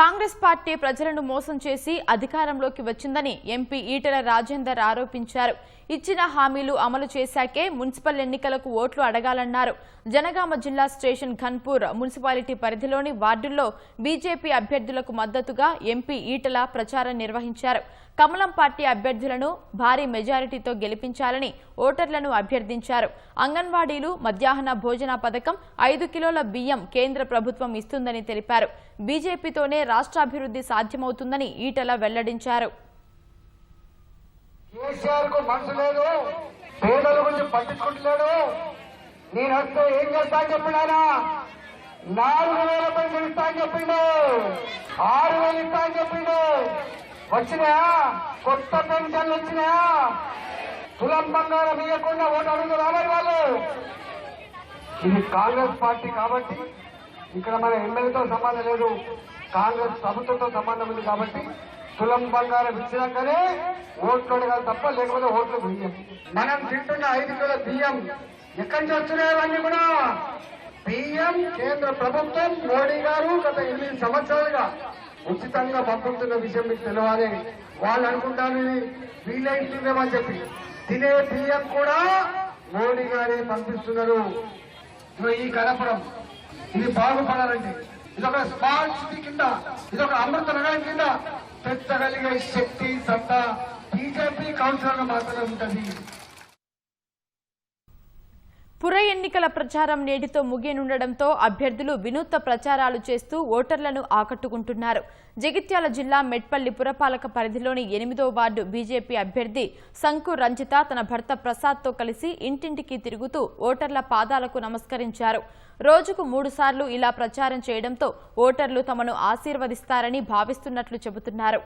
Congress party ప్రజలను మోసం చేసి అధికారంలోకి వచ్చిందని ఎంపీ ఈటల రాజేందర్ ఆరోపించారు. ఇచ్చిన హామీలు అమలు చేశాకే మున్సిపల్ ఎన్నికలకు ఓట్లు అడగాలన్నారు. జనగామ జిల్లా స్టేషన్ ఘన్పూర్ మున్సిపాలిటీ పరిధిలోని వార్డుల్లో బీజేపీ అభ్యర్థులకు మద్దతుగా ఎంపీ ఈటల ప్రచారం నిర్వహించారు. కమలం పార్టీ అభ్యర్థులను భారీ మెజారిటీతో గెలిపించాలని ఓటర్లను అభ్యర్థించారు. అంగన్వాడీలు మధ్యాహ్న భోజన పథకం ఐదు కిలోల బియ్యం కేంద్ర ప్రభుత్వం ఇస్తుందని తెలిపారు. బీజేపీతోనే రాష్ట్రాభివృద్ధి సాధ్యమవుతుందని ఈటెల వెల్లడించారు. కేసీఆర్కు మనసు లేదు పేదల గురించి పట్టించుకుంటలేడు. నేను వస్తే ఏం చేస్తా చెప్పినానా నాలుగు వేల ఇస్తా అని చెప్పిండు. ఆరు వేలు ఇస్తా అని చెప్పిండు. వచ్చినాయా? కొత్త పెన్షన్లు వచ్చినాయా? తులం బంగారం ఇవ్వకుండా ఓటు అడుగు రావాలి వాళ్ళు. ఇది కాంగ్రెస్ పార్టీ కాబట్టి ఇక్కడ మన ఎమ్మెల్యేతో సంబంధం లేదు. కాంగ్రెస్ ప్రభుత్వంతో సంబంధం ఉంది కాబట్టి తులం బంగారం ఇచ్చినాకనే ఓట్లు అడగాలి తప్ప లేకపోతే ఓట్లు బియ్యం మనం తింటున్న ఐదు కిలో బియ్యం ఎక్కడి నుంచి వస్తున్నాయి అన్నీ కూడా? బియ్యం కేంద్ర ప్రభుత్వం మోడీ గారు గత ఎనిమిది సంవత్సరాలుగా ఉచితంగా పంపుతున్న విషయం మీకు తెలవాలి. వాళ్ళు అనుకుంటారు ఇది వీళ్ళే ఇస్తుందేమని చెప్పి. తినే బియ్యం కూడా మోడీ గారే పంపిస్తున్నారు. ఈ గణపురం ఇది బాగుపడాలంటే ఇది ఒక స్మార్ట్ సిటీ కింద ఇది ఒక అమృత నగరం కింద పెద్దగలిగే శక్తి సత్తా బీజేపీ కౌన్సిలర్ మాత్రమే ఉంటది. పుర ఎన్నికల ప్రచారం నేటితో ముగియనుండటంతో అభ్యర్థులు వినూత్న ప్రచారాలు చేస్తూ ఓటర్లను ఆకట్టుకుంటున్నారు. జగిత్యాల జిల్లా మెట్పల్లి పురపాలక పరిధిలోని ఎనిమిదో వార్డు బీజేపీ అభ్యర్థి శంకు రంజిత తన భర్త ప్రసాద్తో కలిసి ఇంటింటికి తిరుగుతూ ఓటర్ల పాదాలకు నమస్కరించారు. రోజుకు మూడుసార్లు ఇలా ప్రచారం చేయడంతో ఓటర్లు తమను ఆశీర్వదిస్తారని భావిస్తున్నట్లు చెబుతున్నారు.